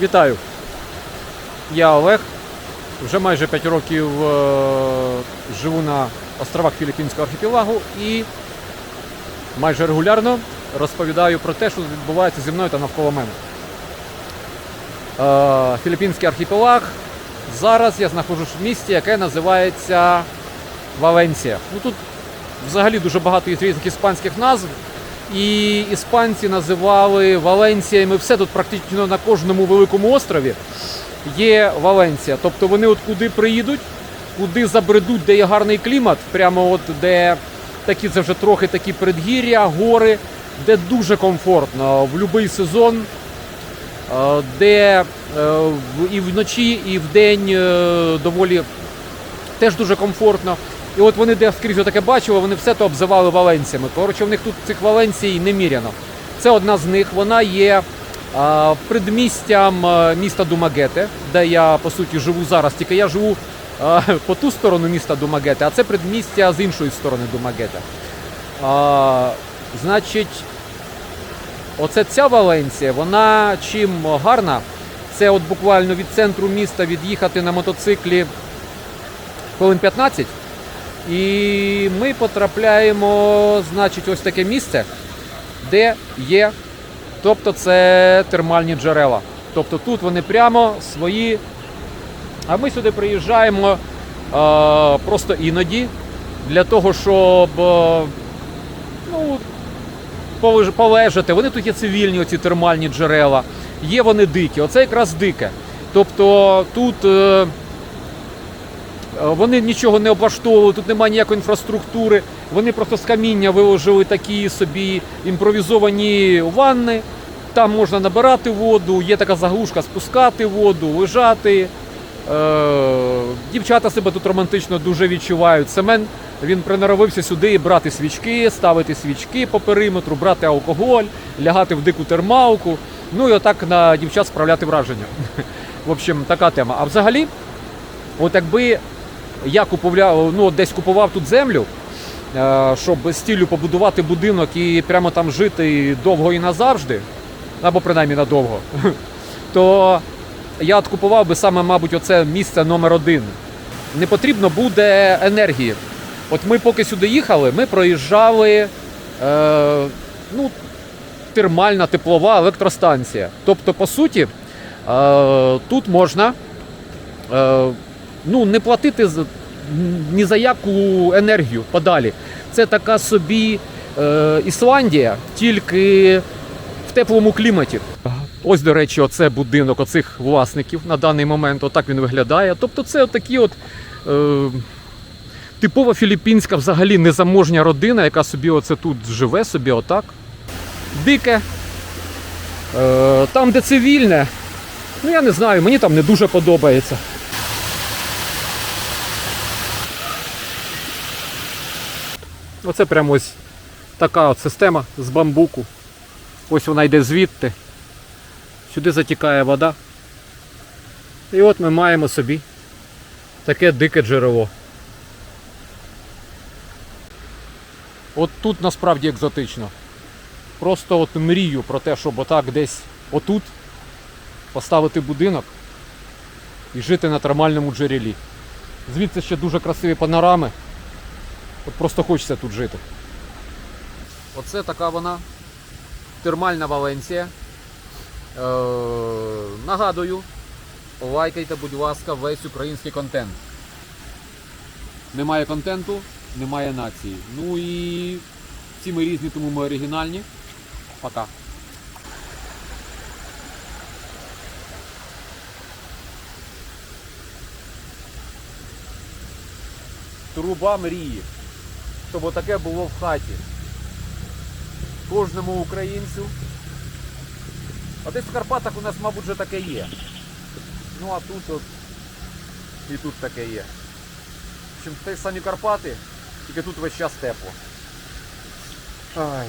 Вітаю! Я Олег. Вже майже 5 років е, живу на островах Філіппінського архіпелагу і майже регулярно розповідаю про те, що відбувається зі мною та навколо мене. Е, Філіппінський архіпелаг. Зараз я знаходжусь в місті, яке називається Валенсія. Ну тут взагалі дуже багато є різних іспанських назв. І іспанці називали Валенсіями все тут практично на кожному великому острові є Валенсія. Тобто вони от куди приїдуть, куди забредуть, де є гарний клімат, прямо от де такі це вже трохи такі предгір'я, гори, де дуже комфортно в будь-який сезон, е, де е, і вночі, і вдень е, доволі теж дуже комфортно. І от вони де скрізь таке бачили, вони все то обзивали Валенсіями. Коротше, в них тут цих Валенсій неміряно. Це одна з них. Вона є а, предмістям міста Думагете, де я по суті живу зараз. Тільки я живу а, по ту сторону міста Думагете, а це предмістя з іншої сторони Думагете. А, значить, оце ця Валенсія, вона чим гарна, це от буквально від центру міста від'їхати на мотоциклі хвилин 15. І ми потрапляємо, значить, ось таке місце, де є, тобто це термальні джерела. Тобто тут вони прямо свої. А ми сюди приїжджаємо е, просто іноді для того, щоб е, ну, полежати. Вони тут є цивільні, оці термальні джерела. Є вони дикі. Оце якраз дике. Тобто тут. Е, Вони нічого не облаштовували, тут немає ніякої інфраструктури. Вони просто з каміння виложили такі собі імпровізовані ванни. Там можна набирати воду, є така заглушка спускати воду, лежати. Е, дівчата себе тут романтично дуже відчувають. Семен він приноровився сюди брати свічки, ставити свічки по периметру, брати алкоголь, лягати в дику термалку. Ну і отак на дівчат справляти враження. В общем, така тема. А взагалі, От якби я купував, ну, десь купував тут землю, е, щоб з ціллю побудувати будинок і прямо там жити довго і назавжди, або принаймні надовго, то я от купував би саме, мабуть, оце місце номер один. Не потрібно буде енергії. От ми поки сюди їхали, ми проїжджали е, ну, термальна теплова електростанція. Тобто, по суті, е, тут можна е, ну, не платити ні за яку енергію подалі. Це така собі е, Ісландія, тільки в теплому кліматі. Ось, до речі, оце будинок оцих власників на даний момент. Отак він виглядає. Тобто, це такі от. Е, Типова філіппінська взагалі незаможня родина, яка собі оце тут живе, собі отак. Дике. Е, там, де цивільне, ну я не знаю, мені там не дуже подобається. Оце прямо ось така от система з бамбуку. Ось вона йде звідти. Сюди затікає вода. І от ми маємо собі таке дике джерело. От тут насправді екзотично. Просто от мрію про те, щоб отак десь отут поставити будинок і жити на термальному джерелі. Звідси ще дуже красиві панорами. От просто хочеться тут жити. Оце така вона термальна Валенсія. Е, нагадую, лайкайте, будь ласка, весь український контент. Немає контенту, немає нації. Ну і всі ми різні, тому ми оригінальні. Пока. Труба мрії щоб таке було в хаті. Кожному українцю. А десь в Карпатах у нас, мабуть, вже таке є. Ну а тут от і тут таке є. В общем, те самі Карпати, тільки тут весь час тепло. Ай.